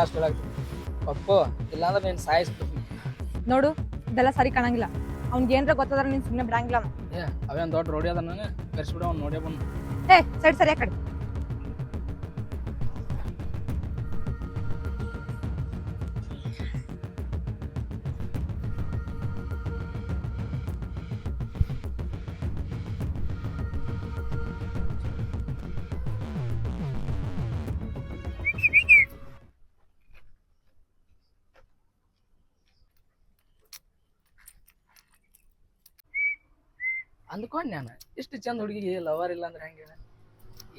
Last ಹೇಳಾಗ್ತೀನಿ Pappu ಇಲ್ಲಾಂದ್ರೆ ನೀನು ಸಾಯಿಸ್ಬಿಡ್ತೀನಿ ನೋಡು ಇದೆಲ್ಲ ಸರಿ ಕಾಣಂಗಿಲ್ಲ. ಅವ್ನಿಗೆ ಏನ್ರ ಗೊತ್ತದ್ರ ನೀನ್ ಸುಮ್ಮನೆ ಬಿಡಂಗಿಲ್ಲ ಅವ್ನ. ಏ ಅವೇನು ದೊಡ್ಡ ರೋಡಿ ಅದ ನಾನು? ಕರ್ಸ್ಬಿಡು ಅವ್ನು ನೋಡೇ ಬಂದು. ಏ ಸರಿ ಸರಿ ಕಡೆ. ಅಂದ್ಕೊಂಡ್ ನಾನು. ಇಷ್ಟು ಚಂದ ಹುಡುಗಿಗೆ ಲವರ್ ಇಲ್ಲ ಅಂದ್ರೆ ಹೆಂಗೆ?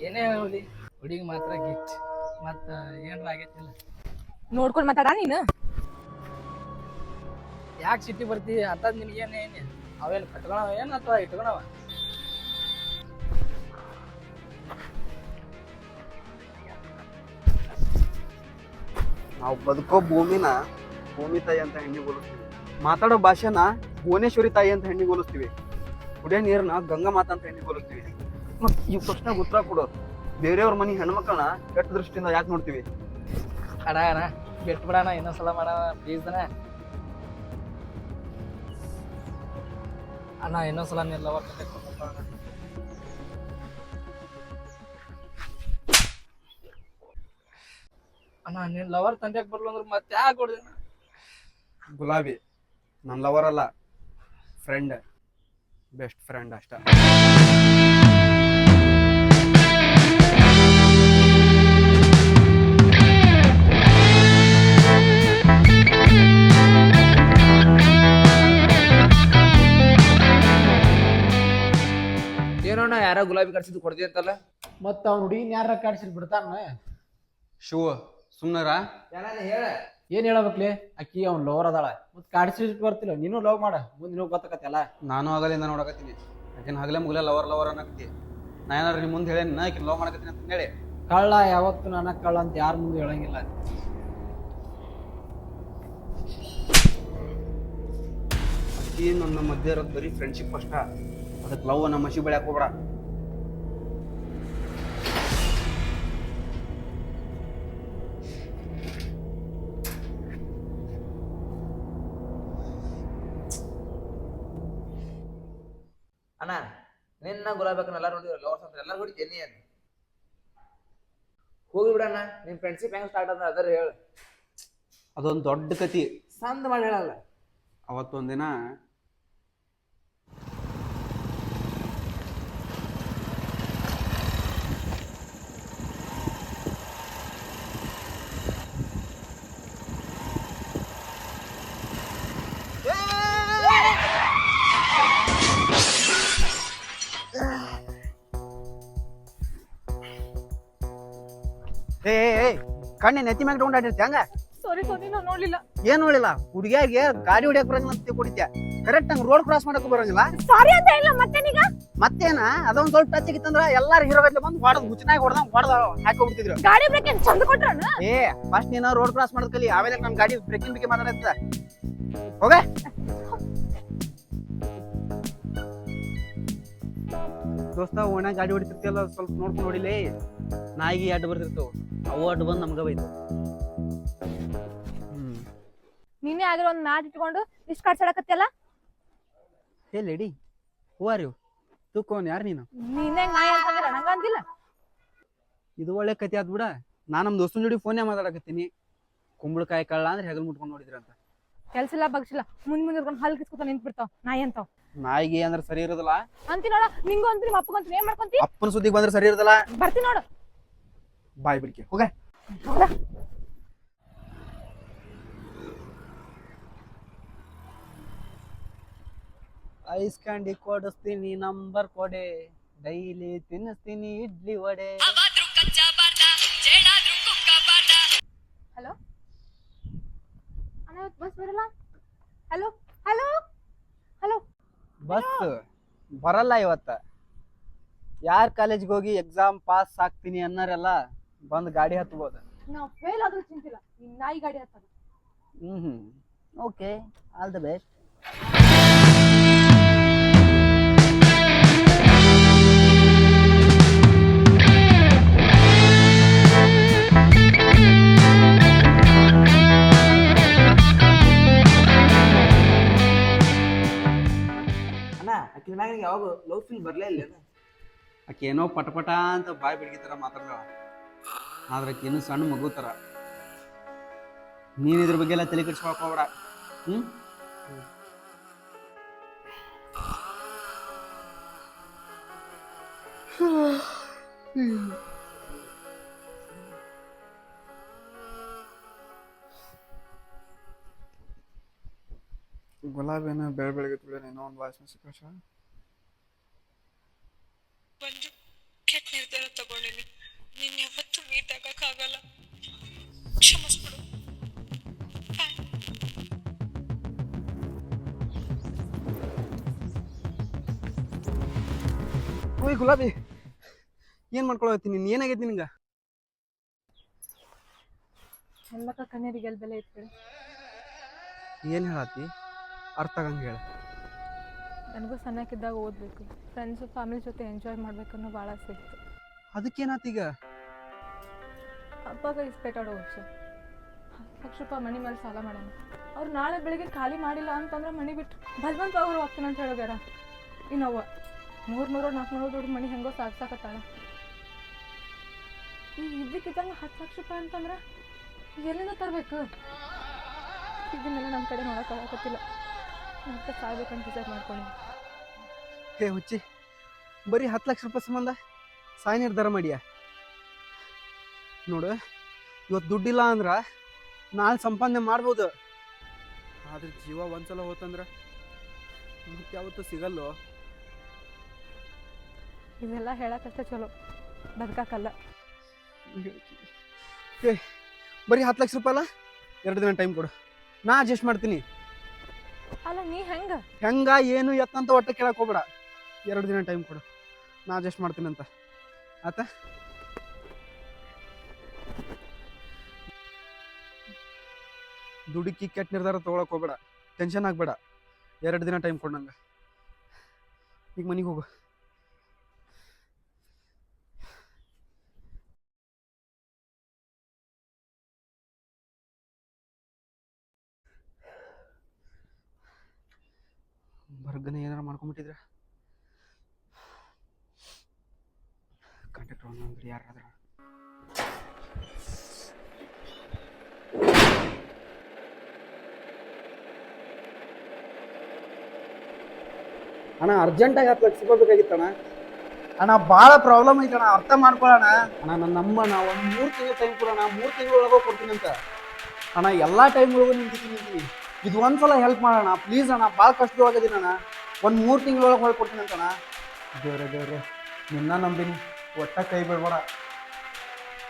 ಏನೇ ಹೇಳಿ ಹುಡುಗಿ ಮಾತ್ರ ಗಿಚ್ ಮತ್ತೆ ಏನಾರ ಆಗೈತಿಲ್ಲ. ನೋಡ್ಕೊಂಡು ಮಾತಾಡ ನೀನು? ಯಾಕೆ ಸಿಟ್ಟಿ ಬರ್ತಿ? ಅಂತದ್ ನಿನಗೇನು ಏನು ಏನು? ಅವೇನು ಕಟ್ಕೊಳವ ಏನು ಅಥವಾ ಇಟ್ಕೊಳವ? ನಾವು ಬದುಕೋ ಭೂಮಿನ ಭೂಮಿ ತಾಯಿ ಅಂತ ಹೆಣ್ಣಿಗೆ ಹೋಲಿಸ್ತೀವಿ. ಮಾತಾಡೋ ಭಾಷೆನ ಭುವನೇಶ್ವರಿ ತಾಯಿ ಅಂತ ಹೆಣ್ಣಿಗೆ ಹೋಲಿಸ್ತೀವಿ. ಕುಡಿಯೋ ನೀರನ್ನ ಗಂಗಾ ಮಾತಾ ಅಂತ ಹೆಣ್ಣಿಗೆ ಬರುತ್ತೀವಿ ಮತ್ತು ಈ ಪ್ರಶ್ನೆಗೆ ಉತ್ತರ ಕೊಡು ಬೇರೆಯವ್ರ ಮನೆ ಹೆಣ್ಮಕ್ಳನ್ನ ಕೆಟ್ಟ ದೃಷ್ಟಿಯಿಂದ ಯಾಕೆ ನೋಡ್ತೀವಿ? ಅಣ್ಣ ಅಣ್ಣ ಬಿಟ್ಟು ಬಿಡಣ ಇನ್ನೊಂದ್ಸಲ ಮಾಡೋಣ ಪ್ಲೀಸ್ ಅಣ್ಣ. ಅಣ್ಣ ಇನ್ನೊಂದ್ಸಲ ನೀನು ಲವರ್ ಕೊಡ್ಬೇಕಣ್ಣ ಅಣ್ಣ. ನೀನು ಲವರ್ ತಂದ್ಯಾಕ್ ಬರ್ಲು ಅಂದ್ರೆ ಮತ್ತೆ ಯಾಕೆ ಕೊಡ್ದೇನ ಗುಲಾಬಿ ನನ್ನ ಲವರ್ ಅಲ್ಲ ಫ್ರೆಂಡ್ ಬೆಸ್ಟ್ ಫ್ರೆಂಡ್ ಅಷ್ಟ. ಏನೋಣ ಯಾರೋ ಗುಲಾಬಿ ಕಡ್ಸಿದ್ದು ಕೊಡ್ದಿ ಅಂತಲ್ಲ? ಮತ್ತ ಅವ್ನು ಹುಡುಗಿನ ಯಾರ ಕಾಡ್ಸಿದ್ ಬಿಡ್ತಾನ? ಶಿವ ಯಾರ ಹೇಳ. ಏನ್ ಹೇಳಬೇಕ್ಲಿ? ಅಕ್ಕಿ ಅವ್ನ್ ಲವರ್ ಅದಾಳ. ಮತ್ತೆ ಕಾಡ್ಸಿ ಬರ್ತಿಲ್ಲ. ನೀನು ಲವ್ ಮಾಡ. ಮುಂದೆ ನೀವು ಗೊತ್ತಾಕತ್ತಲ್ಲ? ನಾನು ಆಗಲಿಂದ ನೋಡಕತ್ತೀನಿ. ಅಕ್ಕಿನ ಹಗಲೇ ಮುಗಲೇ ಲವರ್ ಲವರ್ ಅನ್ನಕತ್ತಿ. ನಾ ಏನಾರ ನಿಮ್ಮ ಮುಂದೆ ಹೇಳೇನಿ ನಾ ಲವ್ ಮಾಡಕತ್ತೀನಿ ಅಂತ ಹೇಳಿ. ಕಳ್ಳ ಯಾವತ್ತು ನನ್ನ ಕಳ್ಳ ಅಂತ ಯಾರ ಮುಂದೆ ಹೇಳಂಗಿಲ್ಲ. ಅಕ್ಕಿ ನನ್ನ ಮಧ್ಯೆ ಇರೋದು ಬರೀ ಫ್ರೆಂಡ್ಶಿಪ್ ಅಷ್ಟ. ಅದಕ್ಕೆ ಲವ್ ನಮ್ಮ ಮಸಿ ಬೆಳ್ಯಾಕ ಹೋಗ್ಬೇಡ. ನಿನ್ನ ಗುಲಾಬಿ ಎಲ್ಲ ನೋಡಿದ್ರು ಲವರ್ಸ್ ಅಂತ ಎಲ್ಲರೂ ನೋಡಿ ಎನಿ ಅಂತ ಹೋಗಿ ಬಿಡಣ್ಣ ನಿನ್ ಫ್ರೆಂಡ್ಶಿಪ್ ಹೆಂಗ್ ಸ್ಟಾರ್ಟ್ ಅದ ಅದರ ಹೇಳ. ಅದೊಂದು ದೊಡ್ಡ ಕತಿ ಸಂದ ಮಾಡಿ ಹೇಳಲ್ಲ. ಅವತ್ತೊಂದಿನ ಏ ಏ, ಕಣ್ಣೆ ನೆತ್ತಿ ಮ್ಯಾಗ ತಗೊಂಡಾಡಿರ್ತಿ ಹಂಗ? ಸಾರಿ ಸಾರಿ ನಾನು ನೋಡ್ಲಿಲ್ಲ. ಏನ್ ನೋಡಿಲ್ಲ ಹುಡುಗಿಯಾಗೆ ಗಾಡಿ ಹೊಡಿಯಕ್ ಬರಂಗಿಲ್ಲ ಅಂತ ತಿಳ್ಕೊಂಡಿದ್ದೆ ಕರೆಕ್ಟ್ ಹಂಗ ರೋಡ್ ಕ್ರಾಸ್ ಮಾಡಕ್ ಬರಂಗಿಲ್ಲ ಸಾರಿ ಅಂತ ಇಲ್ಲ ಮತ್ತೇನೀಗ? ಮತ್ತೇನ? ಅದೊಂದ್ ಸ್ವಲ್ಪ ಟಚ್ ಆಗಿತ್ತಂದ್ರ ಎಲ್ಲಾರು ಹೀರೋ ಗಟ್ಲೆ ಬಂದು ಹೊಡೆದ್ ಹುಚ್ಚನಾಗಿ ಹೊಡೆದಂಗ್ ಹೊಡೆದ ಹಾಕೋಬಿಡ್ತಿದ್ರು ಗಾಡಿ ಬ್ರೇಕ್ ಏನ್ ಚಂದ ಏ ಫಸ್ಟ್ ನೀನ ರೋಡ್ ಕ್ರಾಸ್ ಮಾಡದ್ ಕಲಿ ಆಮೇಲೆ ನಮ್ ಗಾಡಿ ಬ್ರೇಕಿಂಗ್ ಬಗ್ಗೆ ಮಾತಾಡತ್ತ ಹೋಗ. ದೋಸ್ತ ಓಣ್ಯಾಗ ಗಾಡಿ ಹೊಡಿತಿರ್ತಿಯಲ್ಲ ಸ್ವಲ್ಪ ನೋಡ್ಕೊಂಡು ಹೊಡಿಲೇ. ನಾಯಿಗೆ ಅಡ್ಡ ಬರ್ತಿರ್ತವು. ಅವು ಅಡ್ಡ ಬಂದ್ ನಮ್ಗ ಬೈತು ನೀನೇ ಆಗಿರೋ ಒಂದ್ ಮ್ಯಾಟ್ ಇಟ್ಕೊಂಡು ಇಷ್ಟ ಕಾಡ್ಸಾಡಕತ್ತಿಯಲ್ಲ ಹೇ ಲೇಡಿ ಹೂವಾರಿ ತೂಕೋನ್ ಯಾರು ನೀನು? ನೀನೇ ನಾಯಿ ಅಂತಂದ್ರೆ ಇದು ಒಳ್ಳೆ ಕತೆ ಆದ್ಬಿಡ ನಾ ನಮ್ ದೋಸ್ತನ ಜೋಡಿ ಫೋನೇ ಮಾತಾಡಕತ್ತೀನಿ. ಕುಂಬಳಕಾಯಿ ಕಳ್ಳ ಅಂದ್ರೆ ಹೆಗಲ್ ಮುಟ್ಕೊಂಡು ನೋಡಿದ್ರ ಅಂತ ಕೆಲ್ಸ ಇಲ್ಲ ಬಗ್ಸಿಲ್ಲ ಮುಂದ್ ಮುಂದೆ ಇರ್ಕೊಂಡು ಹಲ್ ಕಿಸ್ಕೊತ ನಿಂತ್ ಬಿಡ್ತಾವ ನಾಯಿ ಅಂತಾವ್. ನಾಯಿಗೆ ಅಂದ್ರೆ ಸರಿ ಇರೋದಿಲ್ಲ. ಅಂತಿ ನೋಡ ನಿಂಗೂ ಅಂತ ನಿಮ್ಮ ಅಪ್ಪಗಂತ ಏನ್ ಮಾಡ್ಕೊಂತಿ? ಅಪ್ಪನ ಸುದ್ದಿಗೆ ಬಂದ್ರೆ ಸರಿ ಇರೋದಿಲ್ಲ. ಬರ್ತಿ ನೋಡು. ಬಾಯ್ ಬಿಡ್ಕೆ ಹೋಗ. ಐಸ್ ಕ್ಯಾಂಡಿ ಕೊಡಿಸ್ತೀನಿ ನಂಬರ್ ಕೊಡೆ. ಡೈಲಿ ತಿನ್ನಿಸ್ತೀನಿ ಇಡ್ಲಿ ವಡೆ. ಹಲೋ? ಇವತ್ತು ಬಸ್ ಬರಲ್ಲ? Hello hello hello. ಬಸ್ ಬರಲ್ಲ ಇವತ್ತ. ಯಾರ್ ಕಾಲೇಜ್ಗೆ ಹೋಗಿ ಎಕ್ಸಾಮ್ ಪಾಸ್ ಆಗ್ತೀನಿ ಅನ್ನೋರೆಲ್ಲ ಬಂದ್ ಗಾಡಿ ಹತ್ಬೋದು. ನಾವ್ ಫೇಲ್ ಆದ್ರೂ ಚಿಂತಿಲ್ಲ. ಈ ನಾಯಿ ಗಾಡಿ ಹತ್ತದ. Hmm hmm. Okay all the best ಆಕಿ ಮ್ಯಾಗ ನಿಂಗೆ ಯಾವಾಗ ಲವ್ ಫೀಲ್ ಬರಲೇ ಇಲ್ಲ ಆಕೆ ಏನೋ ಪಟಪಟ ಅಂತ ಬಾಯಿ ಬಿಡ್ಗಿ ಥರ ಮಾತಾಡ್ತಾಳ ಆದ್ರೆ ಆಕೆ ಇನ್ನೂ ಸಣ್ಣ ಮಗು ತರ. ನೀನು ಇದ್ರ ಬಗ್ಗೆ ಎಲ್ಲ ತಲೆ ಕೆಡಿಸ್ಕೊಳಕ್ ಹೋಗ್ಬೇಡ. ಹ್ಞೂ ಗುಲಾಬಿನ ಬೆಳೆ ಬೆಳಗ್ಗೆ ತುಳಿಯೋಣ ಏನೋ ಒಂದು ವಾಸನೆ ಸಿಕ್ಕ ಒಂದು ಓಯ್ ಗುಲಾಬಿ ಏನು ಮಾಡ್ಕೊಳತ್ತೀನಿ ನೀನು? ಏನಾಗೈತಿ ನಿನಗೆ? ಎಲ್ಲಕ್ಕ ಕಣ್ಣೀರಿಗೆ ಎಲ್ಲಿ ಬೆಲೆ ಇತ್ತು ಏನು ಹೇಳತ್ತಿ ಅರ್ಥ ಆಗಂಗೆ ಹೇಳ. ನನಗೂ ಸಣ್ಣಕ್ಕಿದ್ದಾಗ ಓದಬೇಕು. ಫ್ರೆಂಡ್ಸು ಫ್ಯಾಮಿಲಿ ಜೊತೆ ಎಂಜಾಯ್ ಮಾಡ್ಬೇಕನ್ನೋ ಭಾಳ ಆಸೆ ಇತ್ತು. ಅದಕ್ಕೇನಾತೀಗ ಅಪ್ಪಾಗ ಇಸ್ಪೇಟಾಡೋ ವರ್ಷ ಲಕ್ಷ ರೂಪಾಯಿ ಮನಿ ಮೇಲೆ ಸಾಲ ಮಾಡೋಣ. ಅವ್ರು ನಾಳೆ ಬೆಳಿಗ್ಗೆ ಖಾಲಿ ಮಾಡಿಲ್ಲ ಅಂತಂದ್ರೆ ಮನಿ ಬಿಟ್ಟು ಬಲ್ವಂತ ಅವ್ರು ಹೋಗ್ತಾನಂತ ಅಂತ ಹೇಳೋಗ್ಯಾರ ಇನ್ನೊವ್ವ ಮೂರು ಮೂರು ನಾಲ್ಕು ನೂರು ದುಡ್ಡು ಮನಿ ಹೆಂಗೋ ಸಾಕ್ಸಾಕತ್ತಾಳ ಈ ಇದ್ದಕ್ಕಿದ್ದಂಗೆ ಹತ್ತು ಲಕ್ಷ ರೂಪಾಯಿ ಅಂತಂದ್ರೆ ಎಲ್ಲಿಂದ ತರಬೇಕು? ಇದನ್ನೆಲ್ಲ ನಮ್ಮ ಕಡೆ ನೋಡೋಕ್ಕಾಗತ್ತಿಲ್ಲ ಮತ್ತೆ ಸಾಯ್ಬೇಕಂತ ಡಿಸೈಡ್ ಮಾಡ್ಕೊಳ್ಳಿ ಹೇ ಹುಚ್ಚಿ, ಬರೀ ಹತ್ತು ಲಕ್ಷ ರೂಪಾಯಿ ಸಂಬಂಧ ಸಾಯ ನಿರ್ಧಾರ ಮಾಡಿಯ? ನೋಡು ಇವತ್ತು ದುಡ್ಡಿಲ್ಲ ಅಂದ್ರೆ ನಾಳೆ ಸಂಪಾದನೆ ಮಾಡ್ಬೋದು. ಆದ್ರೆ ಜೀವ ಒಂದ್ಸಲ ಹೋತಂದ್ರೆ ಮತ್ತೆ ಯಾವತ್ತೂ ಸಿಗಲ್ಲೋ ಇದೆಲ್ಲ ಹೇಳಕ್ಕಷ್ಟೇ ಚಲೋ. ಬದುಕಕ್ಕಲ್ಲ ಏ ಬರೀ ಹತ್ತು ಲಕ್ಷ ರೂಪಾಯಿ ಅಲ್ಲ ಎರಡು ದಿನ ಟೈಮ್ ಕೊಡು. ನಾ ಅಡ್ಜಸ್ಟ್ ಮಾಡ್ತೀನಿ. ಅಲ್ಲ ನೀ ಹೆಂಗ? ಹೆಂಗ ಏನು ಎತ್ತಂತ ಒಟ್ಟು ಕೇಳಕ್ ಹೋಗ್ಬೇಡ. ಎರಡು ದಿನ ಟೈಮ್ ಕೊಡು. ನಾ ಅಡ್ಜಸ್ಟ್ ಮಾಡ್ತೀನಿ ಅಂತ. ಆತ ದುಡುಕಿ ಕೆಟ್ಟ ನಿರ್ಧಾರ ತಗೊಳಕ್ ಹೋಗ್ಬೇಡ. ಟೆನ್ಷನ್ ಆಗ್ಬೇಡ. ಎರಡು ದಿನ ಟೈಮ್ ಕೊಡು ನಂಗೆ. ಈಗ ಮನೆಗೆ ಹೋಗು. ಬರ್ಗನೆ ಏನಾರ ಮಾಡ್ಕೊಂಬಿಟ್ಟಿದ್ರ? ಕಾಂಟ್ಯಾಕ್ಟ್ ಅಂದ್ರೆ ಯಾರಾದ್ರ ಅಣ್ಣ ಅರ್ಜೆಂಟಾಗಿ ಹತ್ತು ಲಕ್ಷ ರೂಪಾಯಿ ಬೇಕಾಗಿತ್ತಣ್ಣ. ಅಣ್ಣ ಭಾಳ ಪ್ರಾಬ್ಲಮ್ ಐತಣ್ಣ ಅರ್ಥ ಮಾಡ್ಕೊಳ್ಳೋಣ ಅಣ್ಣ ನನ್ನ ನಮ್ಮ ಒಂದು ಮೂರು ತಿಂಗಳು ಟೈಮ್ ಕೊಡೋಣ ಮೂರು ತಿಂಗಳೊಳಗೆ ಕೊಡ್ತೀನಿ ಅಂತ ಅಣ್ಣ ಎಲ್ಲ ಟೈಮ್ಗಳಿಗೂ ನಿಂತಿದ್ದೀನಿ. ನಿಂತೀನಿ ಇದು ಒಂದ್ಸಲ ಹೆಲ್ಪ್ ಮಾಡೋಣ. ಪ್ಲೀಸ್ ಅಣ್ಣ ಭಾಳ ಕಷ್ಟದೊಳಗದೀನಿ ಅಣ್ಣ. ಒಂದು ಮೂರು ತಿಂಗಳೊಳಗೆ ಹೊಳ್ಕೊಡ್ತೀನಿ ಅಂತಣ್ಣ ದೇವ್ರೆ ದೇವ್ರೆ ನಿನ್ನ ನಂಬಿನಿ. ಒಟ್ಟ ಕೈ ಬಿಡ್ಬೇಡ.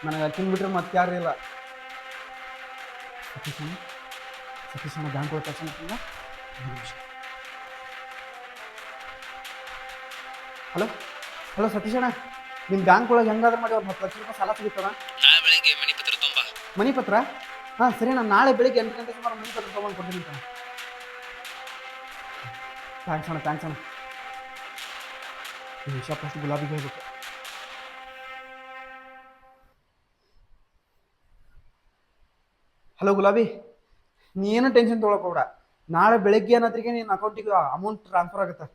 ನನಗೆ ಅಕ್ಕಿನ ಬಿಟ್ರೆ ಮತ್ತೆ ಯಾರು ಇಲ್ಲ. ಸತೀಶ್ ಅಣ್ಣ ಸತೀಶ್ ಅಣ್ಣ ಬ್ಯಾಂಕ್ ಒಳಗೆ ತಕ್ಷಣ. ಹಲೋ ಹಲೋ ಸತೀಶ್ ಅಣ್ಣ ನಿಮ್ಮ ಬ್ಯಾಂಕ್ ಒಳಗೆ ಹೆಂಗಾದ್ರೂ ಮಾಡಿ ಒಂದು ಹತ್ತು ಲಕ್ಷ ರೂಪಾಯಿ ಸಾಲ ಸಿಗುತ್ತಣ್ಣ? ಪತ್ರ ಮನಿ ಪತ್ರ ಹಾಂ, ಸರಿ, ನಾನು ನಾಳೆ ಬೆಳಿಗ್ಗೆ ಎಂಟು ಗಂಟೆ ಸುಮಾರು ಮುಂದೆ ತೊಗೊಂಡು ಕೊಡ್ತೀನಿ ಅಂತ ಥ್ಯಾಂಕ್ಸ್ ಅಣ್ಣ ಥ್ಯಾಂಕ್ಸ್ ಅಣ್ಣ. ವಿಷಯ ಫಸ್ಟ್ ಗುಲಾಬಿಗೆ ಹೋಗ್ಬೇಕು. ಹಲೋ ಗುಲಾಬಿ. ನೀ ಏನು ಟೆನ್ಷನ್ ತೊಗೊಳಕ್ಕೆ ಹೋಗ್ಬೇಡ. ನಾಳೆ ಬೆಳಗ್ಗೆ ಅನ್ನೋದ್ರಿಗೆ ನಿನ್ನ ಅಕೌಂಟಿಗೆ ಅಮೌಂಟ್ ಟ್ರಾನ್ಸ್ಫರ್ ಆಗುತ್ತೆ.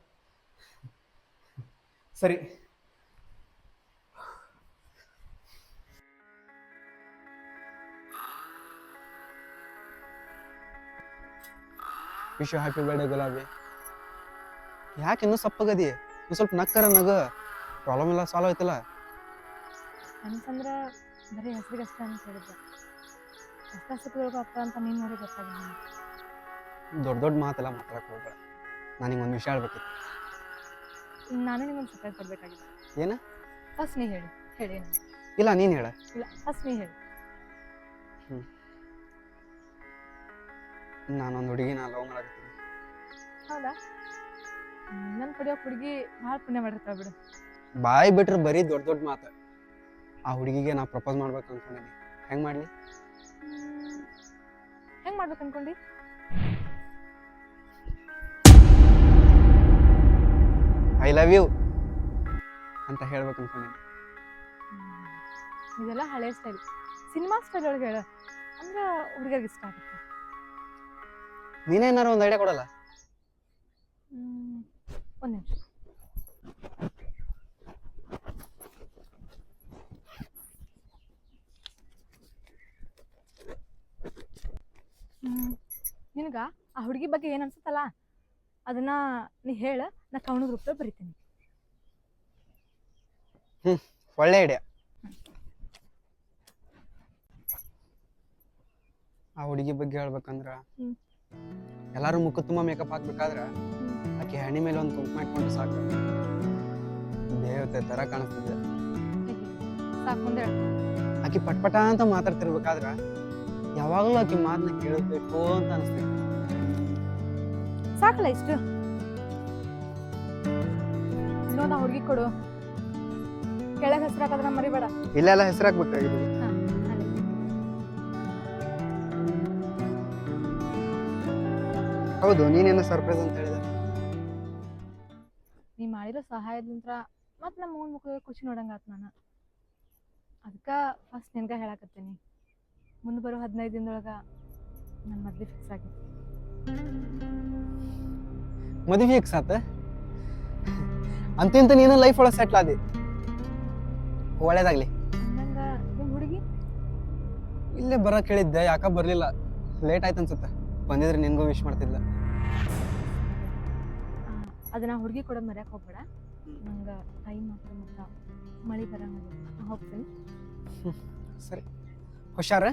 ಸರಿ. ವಿಶ್ ಹ್ಯಾಪಿ ಬರ್ಡೇ ಗುಲಾಬಿ ಯಾಕೆ ಇನ್ನೂ ಸಪ್ಪಗದಿ? ಒಂದು ಸ್ವಲ್ಪ ನಕ್ಕರ ನಗ. ಪ್ರಾಬ್ಲಮ್ ಎಲ್ಲ ಸಾಲ್ವ್ ಆಯ್ತಲ್ಲ? ಅಂತಂದ್ರೆ ಬರೀ ಹೆಸರಿಗಷ್ಟೇ ಅಂತ ಹೇಳಿದ್ದೆ. ಕಷ್ಟ ಸುಖದೊಳಗೆ ಅಪ್ಪ ಅಂತ ನೀನು ನೋಡಿ ಗೊತ್ತಾಗ ದೊಡ್ಡ ದೊಡ್ಡ ಮಾತೆಲ್ಲ ಮಾತಾಡಕ್ಕೆ ಹೋಗ್ಬೇಡ. ನನಗೆ ಒಂದು ವಿಷಯ ಹೇಳ್ಬೇಕಿತ್ತು. ನಾನು ನಿಮ್ಗೊಂದು ಸರ್ಪ್ರೈಸ್ ಕೊಡ್ಬೇಕಾಗಿತ್ತು. ಏನ? ಫಸ್ಟ್ ನೀ ಹೇಳಿ. ಹೇಳಿ. ಇಲ್ಲ ನೀನು ಹೇಳ. ಇಲ್ಲ ಫಸ್ಟ್ ನೀ ಹೇಳಿ. ನಾನೊಂದು ಹುಡುಗಿನ ಲವ್ ಮಾಡಕತ್ತೀನಿ. ಹೌದಾ? ನನ್ನ ಪಡಿಯೋ ಹುಡುಗಿ ಭಾಳ ಪುಣ್ಯ ಮಾಡಿರ್ತಾವ ಬಿಡು. ಬಾಯಿ ಬಿಟ್ರೆ ಬರೀ ದೊಡ್ಡ ದೊಡ್ಡ ಮಾತು. ಆ ಹುಡುಗಿಗೆ ನಾ ಪ್ರಪೋಸ್ ಮಾಡ್ಬೇಕು ಅನ್ಕೊಂಡಿದ್ದೀನಿ ಹೆಂಗೆ ಮಾಡಲಿ? ಹೆಂಗೆ ಮಾಡ್ಬೇಕು ಅನ್ಕೊಂಡಿ? ಐ ಲವ್ ಯು ಅಂತ ಹೇಳ್ಬೇಕು ಅನ್ಕೊಂಡಿದ್ದೀನಿ ಇದೆಲ್ಲ ಹಳೆ ಸ್ಟೈಲ್ ಸಿನಿಮಾ ಸ್ಟೈಲ್ ಒಳಗೆ ಹೇಳ. ಅಂದ್ರೆ ಹುಡುಗರಿಗೆ ಇಷ್ಟ ಆಗುತ್ತೆ. ನೀನೇನಾರು ಒಂದು ಐಡಿಯಾ ಕೊಡಲ್ಲ? ಒಂದು ನಿಮಿಷ. ಹ್ಮ್ ನಿನಗ ಆ ಹುಡುಗಿ ಬಗ್ಗೆ ಏನು ಅನ್ಸುತ್ತಲ್ಲ? ಅದನ್ನ ನೀ ಹೇಳ ನಾ ಕವನದ ರೂಪದಲ್ಲಿ ಬರಿತೀನಿ. ಒಳ್ಳೆ ಐಡಿಯಾ ಆ ಹುಡುಗಿ ಬಗ್ಗೆ ಹೇಳ್ಬೇಕಂದ್ರ ಹ್ಮ್. ಎಲ್ಲಾರು ಮುಖ ತುಂಬ ಮೇಕಪ್ ಹಾಕ್ಬೇಕಾದ್ರೆ ಆಕೆ ಹಣಿ ಮೇಲೆ ಒಂದು ಕುಂಕುಮ ಇಟ್ಕೊಂಡು ಸಾಕು. ದೇವತೆ ತರ ಕಾಣಿಸ್ತಿದೆ. ಆಕೆ ಪಟ್ಪಟ ಅಂತ ಮಾತಾಡ್ತಿರ್ಬೇಕಾದ್ರೆ ಯಾವಾಗಲೂ ಆಕೆ ಮಾತನ್ನ ಕೇಳಬೇಕು ಅಂತ ಅನಿಸ್ತಿದೆ. ಸಾಕಲ್ಲ ಇಷ್ಟು? ಇನ್ನೊಂದು ಹುಡುಗಿ ಕೊಡು. ಕೆಳಗೆ ಹೆಸರು ಹಾಕೋದ್ರ ಮರಿಬೇಡ. ಇಲ್ಲೆಲ್ಲ ಹೆಸರಾಗ್ಬೇಕಾಗಿದೆ ಹಾ, ಹೌದು ನೀನೇನು ಸರ್ಪ್ರೈಸ್ ಅಂತ ಹೇಳಿದೆ. ನೀ ಮಾಡಿರೋ ಸಹಾಯದಿಂದ ಮತ್ತೆ ನಮ್ಮ ಮಗನ ಮುಖ ಖುಷಿ ನೋಡಂಗಾತ್ ನಾನು. ಅದಕ್ಕ ಫಸ್ಟ್ ನಿನ್ಗೆ ಹೇಳಕತ್ತೀನಿ. ಮುಂದೆ ಬರೋ ಹದಿನೈದು ದಿನದೊಳಗೆ ನನ್ನ ಮದ್ವೆ ಫಿಕ್ಸ್ ಆಗಿತ್ತು ಮದುವೆ ಫಿಕ್ಸ್ ಆತ? ಅಂತಿಂತ ನೀನು ಲೈಫ್ ಒಳಗೆ ಸೆಟ್ಲ್ ಆದಿ? ಒಳ್ಳೇದಾಗ್ಲಿ. ನಿಮ್ಮ ಹುಡುಗಿ? ಇಲ್ಲೇ ಬರಕ್ಕೆ ಹೇಳಿದ್ದೆ ಯಾಕ ಬರ್ಲಿಲ್ಲ. ಲೇಟ್ ಆಯ್ತು ಅನ್ಸುತ್ತೆ. ಬಂದಿದ್ರೆ ನಿನ್ಗೂ ವಿಶ್ ಮಾಡ್ತಿದ್ಲ. ಅದನ್ನ ಹುಡುಗಿ ಕೂಡ ಮರ್ಯಾಕೆ ಹೋಗ್ಬೇಡ. ನಂಗೆ ಟೈಮ್ ಮಾತ್ರ ಮತ್ತ ಮಳೆ ಬರಂಗಿಲ್ಲ ಹೋಗ್ತೀನಿ. ಸರಿ. ಹುಷಾರ?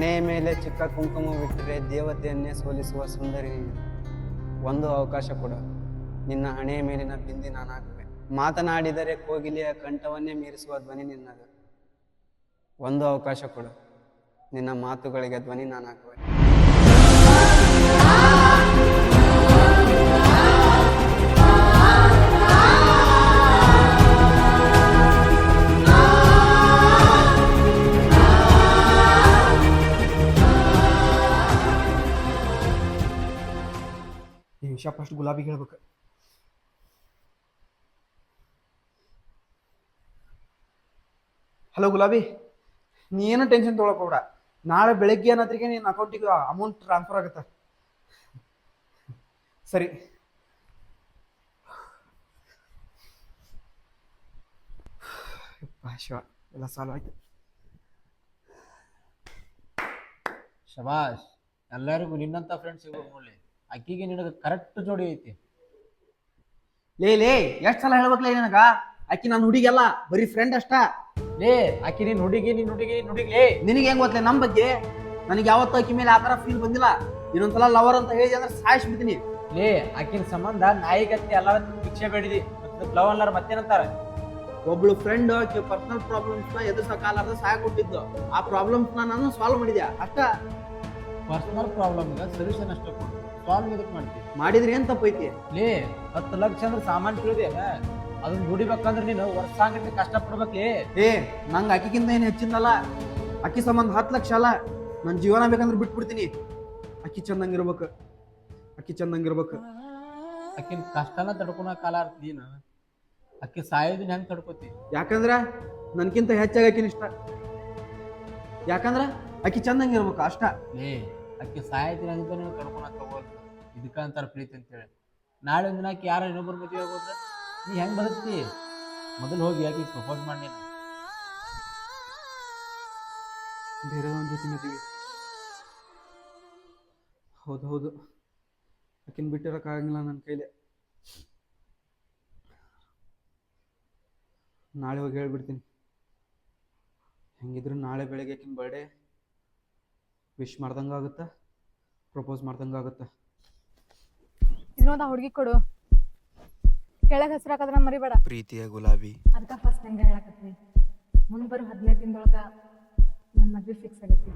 ಹಣೆಯ ಮೇಲೆ ಚಿಕ್ಕ ಕುಂಕುಮ ಬಿಟ್ಟರೆ ದೇವತೆಯನ್ನೇ ಸೋಲಿಸುವ ಸುಂದರಿ ಒಂದು ಅವಕಾಶ ಕೊಡು. ನಿನ್ನ ಹಣೆಯ ಮೇಲಿನ ಬಿಂದಿ ನಾನಾಗುವೆ ಮಾತನಾಡಿದರೆ ಕೋಗಿಲೆಯ ಕಂಠವನ್ನೇ ಮೀರಿಸುವ ಧ್ವನಿ ನಿನ್ನದು. ಒಂದು ಅವಕಾಶ ಕೊಡು. ನಿನ್ನ ಮಾತುಗಳಿಗೆ ಧ್ವನಿ ಈ ವಿಷಯ ಫಸ್ಟ್ ಗುಲಾಬಿ ಹೇಳ್ಬೇಕು. ಹಲೋ ಗುಲಾಬಿ, ನೀ ಏನು ಟೆನ್ಷನ್ ತೊಗೊಳಕೋಬೇಡ ನಾಳೆ ಬೆಳಗ್ಗೆ ಅನ್ನೋದ್ರಿಗೆ ನಿನ್ನ ಅಕೌಂಟಿಗೆ ಅಮೌಂಟ್ ಟ್ರಾನ್ಸ್ಫರ್ ಆಗುತ್ತೆ. ಸರಿ. ಶಿವ, ಎಲ್ಲ ಸಾಲ್ವ್ ಆಯ್ತು. ಶಬಾಷ್, ಎಲ್ಲರಿಗೂ ನಿನ್ನಂತ ಫ್ರೆಂಡ್ಸ್ ಸಿಗೋ ನೋಡ್ಲಿ. ಅಕ್ಕಿಗೆ ನಿನಗೆ ಕರೆಕ್ಟ್ ಜೋಡಿ ಐತಿ. ಲೇ ಲೇ ಎಷ್ಟ್ ಸಲ ಹೇಳ್ಬೇಕಲೇ ನನಗ? ಆಕಿ ನನ್ನ ಹುಡುಗಿಯಲ್ಲ ಬರೀ ಫ್ರೆಂಡ್ ಅಷ್ಟ. ಲೇ ಅಕ್ಕಿ ನಿನ್ ಹುಡುಗಿ ನಿನ್ ಹುಡುಗಿ ನಿನ್ ಹುಡುಗಿ ಲೇ. ನಿನಗೆ ಹೆಂಗ್ ಗೊತ್ತಲೇ ನಮ್ ಬಗ್ಗೆ? ನನಗೆ ಯಾವತ್ತೂ ಆಕಿ ಮೇಲೆ ಆತರ ಫೀಲ್ ಬಂದಿಲ್ಲ. ಇನ್ನೊಂದ್ಸಲ ಲವರ್ ಅಂತ ಹೇಳಿ ಅಂದ್ರೆ ಸಾಯಿಸ್ಬಿಡ್ತೀನಿ. ಲೇ ಆಕಿನ ಸಂಬಂಧ ನಾಯಿಗತ್ತೆ ಎಲ್ಲ ಭಿಕ್ಷೆ ಬೇಡಿದಿ. ಲವ್ ಅಲ್ಲಾರ ಮತ್ತೇನಂತಾರ? ಒಬ್ಳು ಫ್ರೆಂಡ್ ಆಕೆ ಪರ್ಸನಲ್ ಪ್ರಾಬ್ಲಮ್ಸ್ನ ಎದುರ್ಸಕ್ಕಾಲಾರ್ದ ಸಹಾಯ ಕೊಟ್ಟಿದ್ದು ಆ ಪ್ರಾಬ್ಲಮ್ಸ್ ನಾನು ಸಾಲ್ವ್ ಮಾಡಿದ್ಯಾ? ಅಷ್ಟ. ಪರ್ಸನಲ್ ಪ್ರಾಬ್ಲಮ್ಗೆ ಸೊಲ್ಯೂಷನ್ ಅಷ್ಟೇ ಕೊಡು. ಸಾಲ್ವ್ ಮಾಡ್ತೀವಿ ಮಾಡಿದ್ರೆ ಏನ್ ತಪ್ಪೈತಿ ಲೇ ಹತ್ತು ಲಕ್ಷ ಅಂದ್ರೆ ಸಾಮಾನ್ ತಿಳಿದೆ ಅದನ್ನ ದುಡಿಬೇಕಂದ್ರೆ ನೀನು ವರ್ಷಾಂಗಟ್ಟೆ ಕಷ್ಟ ಪಡ್ಬೇಕೇ ಏ ನಂಗೆ ಅಕ್ಕಿಗಿಂತ ಏನು ಹೆಚ್ಚಿಂದಲ್ಲ? ಅಕ್ಕಿ ಸಂಬಂಧ ಹತ್ತು ಲಕ್ಷ ಅಲ್ಲ. ನನ್ನ ಜೀವನ ಬೇಕಂದ್ರೆ ಬಿಟ್ಬಿಡ್ತೀನಿ. ಅಕ್ಕಿ ಚಂದಂಗಿರ್ಬೇಕು ಅಕ್ಕಿ ಚಂದಂಗಿರ್ಬೇಕು ಅಕ್ಕಿನ ಕಷ್ಟನ ತಡ್ಕೊಳ ಕಾಲ ನೀನು. ಅಕ್ಕಿ ಸಾಯೋದು ಹೆಂಗ್ ತಡ್ಕೊತಿ? ಯಾಕಂದ್ರ? ನನ್ಕಿಂತ ಹೆಚ್ಚಾಗಿ ಅಕ್ಕಿನ ಇಷ್ಟ. ಯಾಕಂದ್ರೆ? ಅಕ್ಕಿ ಚಂದಂಗಿರ್ಬೇಕು ಅಷ್ಟ. ಏ ಅಕ್ಕಿ ಸಾಯೋದಿನ ಅಂತ ನೀವು ತಡ್ಕೊಳಕ್ ಹೋಗೋದು ಇದಕ್ಕ ಅಂತಾರ ಪ್ರೀತಿ ಅಂತೇಳಿ. ನಾಳೆ ಒಂದು ದಿನಕ್ಕೆ ಯಾರು ಇನ್ನೊಬ್ಬರ ಮದುವೆ ಆಗೋದ್ರೆ ನೀ ಹೆಂಗೆ ಬದುಕ್ತಿ? ಮೊದಲು ಹೋಗಿ ಯಾಕೆ ಪ್ರಪೋಸ್ ಮಾಡಿ ಬೇರೆ ಒಂದು ಜೊತೆ ಮದುವೆ. ಹೌದು ಹೌದು. ಆಕಿನ ಬಿಟ್ಟಿರೋಕ್ಕಾಗಂಗಿಲ್ಲ ನನ್ನ ಕೈಲಿ. ನಾಳೆ ಹೋಗಿ ಹೇಳ್ಬಿಡ್ತೀನಿ. ಹೆಂಗಿದ್ರು ನಾಳೆ ಬೆಳಗ್ಗೆ ಆಕಿನ ಬರ್ಡೇ ವಿಶ್ ಮಾಡ್ದಂಗೆ ಆಗುತ್ತಾ ಪ್ರಪೋಸ್ ಮಾಡ್ದಂಗೆ ಆಗುತ್ತೆ ಇನ್ನೊಂದು ಆ ಹುಡುಗಿ ಕೊಡು. ಕೆಳಗೆ ಹಸಿರಾಕದ್ರ ಮರಿಬೇಡ. ಪ್ರೀತಿಯ ಗುಲಾಬಿ. ಅದಕ್ಕೆ ಫಸ್ಟ್ ಹೆಂಗೆ ಹೇಳಕತ್ತೀನಿ ಮುಂದೆ ಬರೋ ಹದಿನೈದು ದಿನದೊಳಗೆ ನಮ್ಮ ಮದ್ವೆ ಫಿಕ್ಸ್ ಆಗೈತಿ.